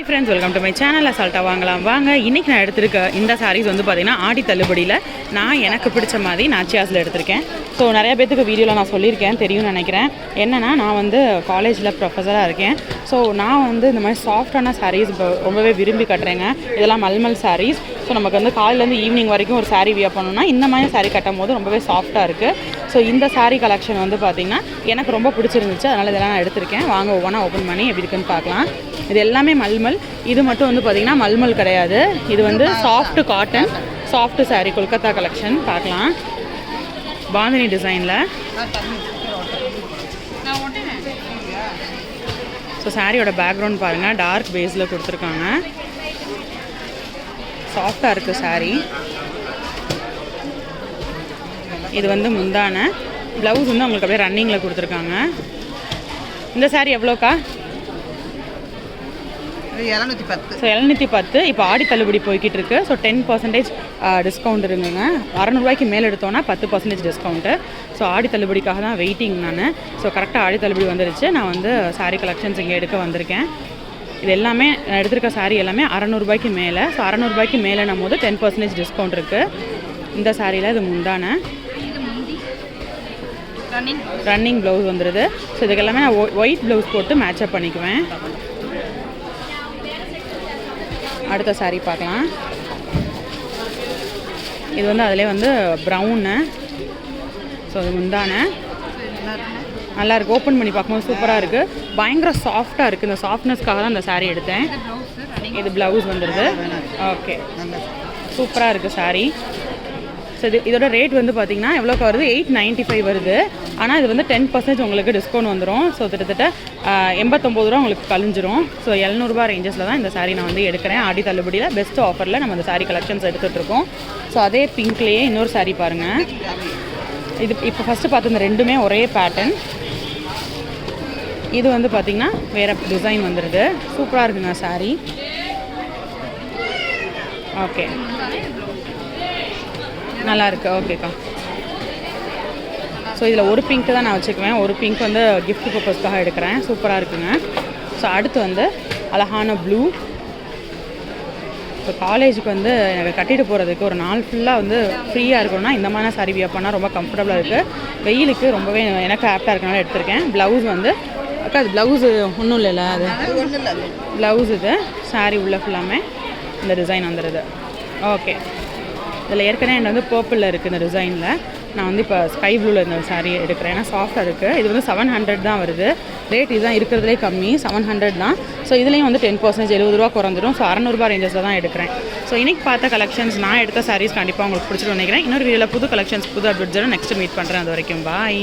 Hi friends welcome to my channel அசால்ட்டாக வாங்கலாம். வாங்க இன்றைக்கி நான் எடுத்திருக்க இந்த சாரீஸ் வந்து பார்த்திங்கன்னா ஆடி தள்ளுபடியில் நான் எனக்கு பிடிச்ச மாதிரி நாச்சியாஸில் எடுத்திருக்கேன். ஸோ நிறையா பேத்துக்கு வீடியோவில் நான் சொல்லியிருக்கேன் தெரியும்னு நினைக்கிறேன். என்னென்னா நான் வந்து காலேஜில் ப்ரொஃபஸராக இருக்கேன். ஸோ நான் வந்து இந்த மாதிரி சாஃப்டான சாரீஸ் ரொம்பவே விரும்பி கட்டுறேங்க. இதெல்லாம் மல்மல் சாரீஸ் ஸோ நமக்கு வந்து காலையிலேருந்து ஈவினிங் வரைக்கும் ஒரு saree வியர் பண்ணணும்னா இந்த மாதிரி saree கட்டும் போது ரொம்பவே சாஃப்டாக இருக்குது ஸோ இந்த saree கலெக்ஷன் வந்து பார்த்திங்கன்னா எனக்கு ரொம்ப பிடிச்சிருந்துச்சு. அதனால் இதெல்லாம் நான் எடுத்திருக்கேன். வாங்க ஒவ்வொன்றா ஓப்பன் பண்ணி எப்படி இருக்குன்னு பார்க்கலாம். இது எல்லாமே மல்மல். இது மட்டும் வந்து பார்த்திங்கன்னா மல்மல் கிடையாது. இது வந்து soft cotton soft saree Kolkata collection பார்க்கலாம். பாந்தினி டிசைனில் ஸோ சாரியோட பேக்ரவுண்ட் பாருங்கள் டார்க் பேஸில் கொடுத்துருக்காங்க. சாஃப்டாக இருக்குது saree. இது வந்து முந்தான. ப்ளவுஸ் வந்து உங்களுக்கு அப்படியே ரன்னிங்கில் கொடுத்துருக்காங்க. இந்த saree எவ்வளோக்கா? இரநூத்தி பத்து. ஸோ எழுநூற்றி பத்து. இப்போ ஆடி தள்ளுபடி போய்கிட்டு இருக்கு. ஸோ டென் பர்சன்டேஜ் டிஸ்கவுண்ட் இருக்குங்க அறநூறுபாய்க்கு மேலே எடுத்தோன்னா பத்து பர்சன்டேஜ் டிஸ்கவுண்ட்டு ஸோ ஆடி தள்ளுபடிக்காக தான் வெயிட்டிங் நான். ஸோ கரெக்டாக ஆடி தள்ளுபடி வந்துருச்சு. நான் வந்து saree கலெக்ஷன்ஸ் இங்கே எடுக்க வந்திருக்கேன். இது எல்லாமே நான் எடுத்திருக்க saree எல்லாமே அறநூறுபாய்க்கு மேலே. ஸோ அறநூறுபாய்க்கு மேலேனும் போது டென் பர்சன்டேஜ் டிஸ்கவுண்ட் இருக்குது இந்த சாரியில் இது முந்தான. ரன்னிங் ப்ளவுஸ் வந்துடுது ஸோ இதுக்கு எல்லாமே நான் ஒயிட் ப்ளவுஸ் போட்டு மேட்சப் பண்ணிக்குவேன். அடுத்த saree பார்க்கலாம். இது வந்து அதிலே வந்து ப்ரௌனு ஸோ இது முந்தான. நல்லாயிருக்கு. ஓப்பன் பண்ணி பார்க்கும்போது சூப்பராக இருக்குது பயங்கர சாஃப்டாக இருக்குது இந்த சாஃப்ட்னஸ்க்காக தான் இந்த சாரீ எடுத்தேன். இது ப்ளவுஸ் வந்துடுது ஓகே சூப்பராக இருக்குது சாரீ ஸோ இது இதோட ரேட் வந்து பார்த்தீங்கன்னா எவ்வளோக்கு வருது? எயிட் நைன்ட்டி ஃபைவ் வருது. ஆனால் இது வந்து டென் பர்சன்டேஜ் உங்களுக்கு டிஸ்கவுண்ட் வந்துடும் ஸோ கிட்டத்தட்ட எண்பத்தொம்பது ரூபா உங்களுக்கு கழிஞ்சிரும். ஸோ எழுநூறுபா ரேஞ்சஸில் தான் இந்த சாரீ நான் வந்து எடுக்கிறேன். ஆடி தள்ளுபடியில் பெஸ்ட் ஆஃபரில் நம்ம இந்த சாரீ கலெக்ஷன்ஸ் எடுத்துகிட்டு இருக்கோம் ஸோ அதே பிங்க்லேயே இன்னொரு சாரீ பாருங்கள் இது இப்போ ஃபஸ்ட்டு பார்த்து இந்த ரெண்டுமே ஒரே பேட்டர்ன் இது வந்து பார்த்திங்கன்னா வேறு டிசைன் வந்துடுது சூப்பராக இருக்குங்க saree. ஓகே நல்லாயிருக்கு ஓகேக்கா ஸோ இதில் ஒரு பிங்க் தான் நான் வச்சுக்குவேன் ஒரு பிங்க் வந்து கிஃப்ட் பர்பஸ்க்காக எடுக்கிறேன். சூப்பராக இருக்குங்க. ஸோ அடுத்து வந்து அழகான ப்ளூ இப்போ காலேஜுக்கு வந்து எனக்கு கட்டிட்டு போகிறதுக்கு ஒரு நாள் ஃபுல்லாக வந்து ஃப்ரீயாக இருக்கணும்னா இந்த மாதிரி சாரி வியர் பண்ணால் ரொம்ப கம்ஃபர்டபுளாக இருக்குது வெயிலுக்கு ரொம்பவே எனக்கு ஆப்டாக இருக்கனால எடுத்திருக்கேன். ப்ளவுஸ் வந்து அக்கா அது ப்ளவுஸு ஒன்றும் இல்லைல்ல அது. ப்ளவுஸ் இது. saree உள்ள ஃபுல்லாமே இந்த டிசைன் வந்துடுது ஓகே இதில் ஏற்கனவே என்கிட்ட வந்து பர்பிளில் இருக்குது இந்த டிசைனில் நான் வந்து இப்போ ஸ்கை ப்ளூவில் இந்த saree எடுக்கிறேன். ஏன்னா சாஃப்டாக இருக்குது இது வந்து செவன் ஹண்ட்ரட் தான் வருது. ரேட் இதுதான் இருக்கிறதுலே கம்மி. செவன் ஹண்ட்ரட் தான். ஸோ இதுலேயும் வந்து டென் பர்சன்டேஜ் எழுபது ரூபா குறைஞ்சிரும். ஸோ அறநூறுபா ரேஞ்சஸில் தான் எடுக்கிறேன். ஸோ இன்னைக்கு பார்த்த கலெக்ஷன்ஸ் நான் எடுத்த sarees கண்டிப்பாக உங்களுக்கு பிடிச்சிட்டு நினைக்கிறேன். இன்னொரு வீடியோவில் புது கலெக்ஷன்ஸ் புது அப்டேட்ஸோட நெக்ஸ்ட் மீட் பண்ணுறேன் அது வரைக்கும் பாய்